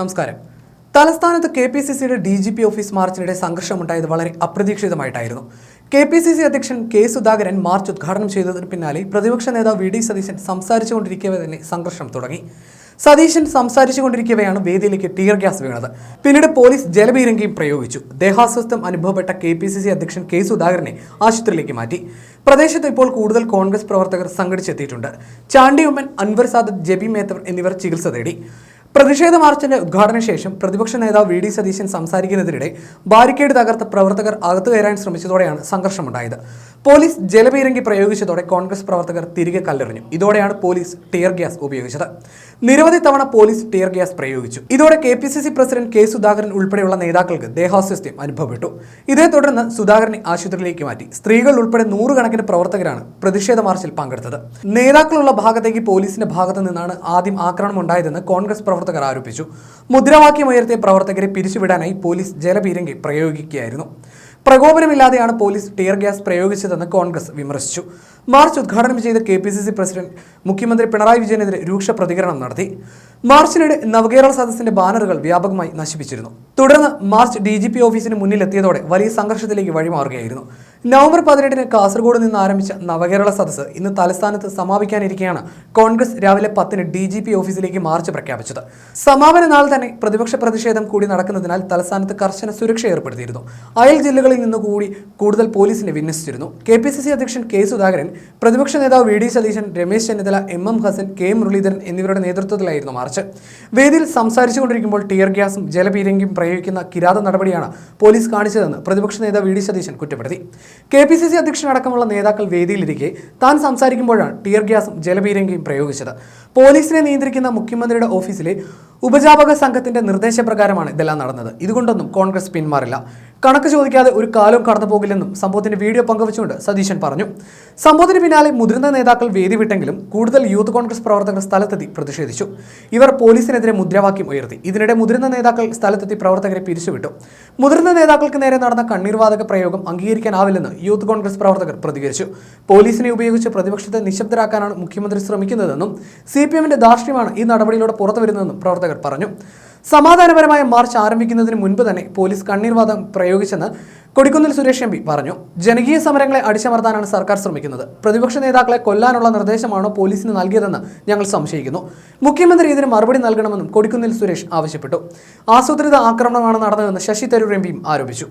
നമസ്കാരം. തലസ്ഥാനത്ത് K P C സിയുടെ ഡി ജി പി ഓഫീസ് മാർച്ചിനിടെ സംഘർഷമുണ്ടായത് വളരെ അപ്രതീക്ഷിതമായിട്ടായിരുന്നു. കെ പി സി സി അധ്യക്ഷൻ കെ സുധാകരൻ മാർച്ച് ഉദ്ഘാടനം ചെയ്തതിന് പിന്നാലെ പ്രതിപക്ഷ നേതാവ് വി ഡി സതീശൻ സംസാരിച്ചുകൊണ്ടിരിക്കവെ തന്നെ സംഘർഷം തുടങ്ങി. സതീശൻ സംസാരിച്ചുകൊണ്ടിരിക്കവെയാണ് വേദിയിലേക്ക് ടിയർ ഗ്യാസ് വീണത്. പിന്നീട് പോലീസ് ജലപീരങ്കിയും പ്രയോഗിച്ചു. ദേഹാസ്വസ്ഥം അനുഭവപ്പെട്ട കെ പി സി സി അധ്യക്ഷൻ കെ സുധാകരനെ ആശുപത്രിയിലേക്ക് മാറ്റി. പ്രദേശത്ത് ഇപ്പോൾ കൂടുതൽ കോൺഗ്രസ് പ്രവർത്തകർ സംഘടിച്ചെത്തിയിട്ടുണ്ട്. ചാണ്ടിയുമ്മൻ അൻവർ സാദത്ത് ജെബി മേത്തർ എന്നിവർ ചികിത്സ തേടി. പ്രതിഷേധ മാർച്ചിന്റെ ഉദ്ഘാടന ശേഷം പ്രതിപക്ഷ നേതാവ് വി ഡി സതീശൻ സംസാരിക്കുന്നതിനിടെ ബാരിക്കേഡ് തകർത്ത് പ്രവർത്തകർ അകത്തു കയറാൻ ശ്രമിച്ചതോടെയാണ് സംഘർഷമുണ്ടായത്. പോലീസ് ജലപീരങ്കി പ്രയോഗിച്ചതോടെ കോൺഗ്രസ് പ്രവർത്തകർ തിരികെ കല്ലെറിഞ്ഞു. ഇതോടെയാണ് പോലീസ് ടിയർ ഗ്യാസ് ഉപയോഗിച്ചത്. നിരവധി തവണ പോലീസ് ടിയർ ഗ്യാസ് പ്രയോഗിച്ചു. ഇതോടെ K P C C president K Sudhakaran ഉൾപ്പെടെയുള്ള നേതാക്കൾക്ക് ദേഹാസ്വസ്ഥ്യം അനുഭവപ്പെട്ടു. ഇതേ തുടർന്ന് സുധാകരനെ ആശുപത്രിയിലേക്ക് മാറ്റി. സ്ത്രീകൾ ഉൾപ്പെടെ നൂറുകണക്കിന് പ്രവർത്തകരാണ് പ്രതിഷേധ മാർച്ചിൽ പങ്കെടുത്തത്. നേതാക്കളുള്ള ഭാഗത്തേക്ക് പോലീസിന്റെ ഭാഗത്തു നിന്നാണ് ആദ്യം ആക്രമണം ഉണ്ടായതെന്ന് കോൺഗ്രസ് പ്രവർത്തകർ ആരോപിച്ചു. മുദ്രാവാക്യം മുദ്രാവാക്യമുയർത്തിയ പ്രവർത്തകരെ പിരിച്ചുവിടാനായി പോലീസ് ജലപീരങ്കി പ്രയോഗിക്കുകയായിരുന്നു. പ്രകോപനമില്ലാതെയാണ് പോലീസ് ടിയർ ഗ്യാസ് പ്രയോഗിച്ചതെന്ന് കോൺഗ്രസ് വിമർശിച്ചു. മാർച്ച് ഉദ്ഘാടനം ചെയ്ത കെ പ്രസിഡന്റ് മുഖ്യമന്ത്രി പിണറായി വിജയനെതിരെ രൂക്ഷ പ്രതികരണം നടത്തി. മാർച്ചിനിടെ നവകേരള സദസ്സിന്റെ ബാനറുകൾ വ്യാപകമായി നശിപ്പിച്ചിരുന്നു. തുടർന്ന് മാർച്ച് ഡി ജി പി ഓഫീസിന് മുന്നിലെത്തിയതോടെ വലിയ സംഘർഷത്തിലേക്ക് വഴിമാറുകയായിരുന്നു. നവംബർ പതിനെട്ടിന് കാസർഗോഡ് നിന്ന് ആരംഭിച്ച നവകേരള സദസ്സ് ഇന്ന് തലസ്ഥാനത്ത് സമാപിക്കാനിരിക്കെയാണ് കോൺഗ്രസ് രാവിലെ പത്തിന് ഡി ജി പി ഓഫീസിലേക്ക് മാർച്ച് പ്രഖ്യാപിച്ചത്. സമാപന നാൾ തന്നെ പ്രതിപക്ഷ പ്രതിഷേധം കൂടി നടക്കുന്നതിനാൽ തലസ്ഥാനത്ത് കർശന സുരക്ഷ ഏർപ്പെടുത്തിയിരുന്നു. അയൽ ജില്ലകളിൽ നിന്ന് കൂടി കൂടുതൽ പോലീസിനെ വിന്യസിച്ചിരുന്നു. കെ പി സി സി അധ്യക്ഷൻ കെ സുധാകരൻ പ്രതിപക്ഷ നേതാവ് V D Satheesan Ramesh Chennithala M M Hassan K Muraleedharan എന്നിവരുടെ നേതൃത്വത്തിലായിരുന്നു മാർച്ച്. വേദിയിൽ സംസാരിച്ചുകൊണ്ടിരിക്കുമ്പോൾ ടിയർ ഗ്യാസും ജലപീരങ്കിയും പ്രയോഗിക്കുന്ന കിരാത നടപടിയാണ് പോലീസ് കാണിച്ചതെന്ന് പ്രതിപക്ഷ നേതാവ് വി ഡി സതീശൻ കുറ്റപ്പെടുത്തി. കെ പി സി സി അധ്യക്ഷനടക്കമുള്ള നേതാക്കൾ വേദിയിലിരിക്കെ താൻ സംസാരിക്കുമ്പോഴാണ് ടിയർ ഗ്യാസും ജലപീരങ്കിയും പ്രയോഗിച്ചത്. പോലീസിനെ നിയന്ത്രിക്കുന്ന മുഖ്യമന്ത്രിയുടെ ഓഫീസിലെ ഉപജാപക സംഘത്തിന്റെ നിർദ്ദേശപ്രകാരമാണ് ഇതെല്ലാം നടന്നത്. ഇതുകൊണ്ടൊന്നും കോൺഗ്രസ് പിന്മാറില്ല. കണക്ക് ചോദിക്കാതെ ഒരു കാലവും കടന്നു പോകില്ലെന്നും സംഭവത്തിന്റെ വീഡിയോ പങ്കുവച്ചുകൊണ്ട് സതീശൻ പറഞ്ഞു. സംഭവത്തിന് പിന്നാലെ മുതിർന്ന നേതാക്കൾ വേദി വിട്ടെങ്കിലും കൂടുതൽ യൂത്ത് കോൺഗ്രസ് പ്രവർത്തകർ സ്ഥലത്തെത്തി പ്രതിഷേധിച്ചു. ഇവർ പോലീസിനെതിരെ മുദ്രാവാക്യം ഉയർത്തി. ഇതിനിടെ മുതിർന്ന നേതാക്കൾ സ്ഥലത്തെത്തി പ്രവർത്തകരെ പിരിച്ചുവിട്ടു. മുതിർന്ന നേതാക്കൾക്ക് നേരെ നടന്ന കണ്ണീർവാതക പ്രയോഗം അംഗീകരിക്കാനാവില്ലെന്ന് യൂത്ത് കോൺഗ്രസ് പ്രവർത്തകർ പ്രതികരിച്ചു. പോലീസിനെ ഉപയോഗിച്ച് പ്രതിപക്ഷത്തെ നിശബ്ദരാക്കാനാണ് മുഖ്യമന്ത്രി ശ്രമിക്കുന്നതെന്നും സി പി എമ്മിന്റെ ഈ നടപടിയിലൂടെ പുറത്തുവരുന്നതെന്നും പ്രവർത്തകർ പറഞ്ഞു. സമാധാനപരമായ മാർച്ച് ആരംഭിക്കുന്നതിന് മുൻപ് തന്നെ പോലീസ് കണ്ണീർവാദം പ്രയോഗിച്ചെന്ന് കൊടിക്കുന്നിൽ സുരേഷ് എം പറഞ്ഞു. ജനകീയ സമരങ്ങളെ അടിച്ചമർത്താനാണ് സർക്കാർ ശ്രമിക്കുന്നത്. പ്രതിപക്ഷ നേതാക്കളെ കൊല്ലാനുള്ള നിർദ്ദേശമാണോ പോലീസിന് നൽകിയതെന്ന് ഞങ്ങൾ സംശയിക്കുന്നു. മുഖ്യമന്ത്രി ഇതിന് മറുപടി നൽകണമെന്നും കൊടിക്കുന്നിൽ സുരേഷ് ആവശ്യപ്പെട്ടു. ആസൂത്രിത ആക്രമണമാണ് നടന്നതെന്ന് ശശി തരൂർ എം ആരോപിച്ചു.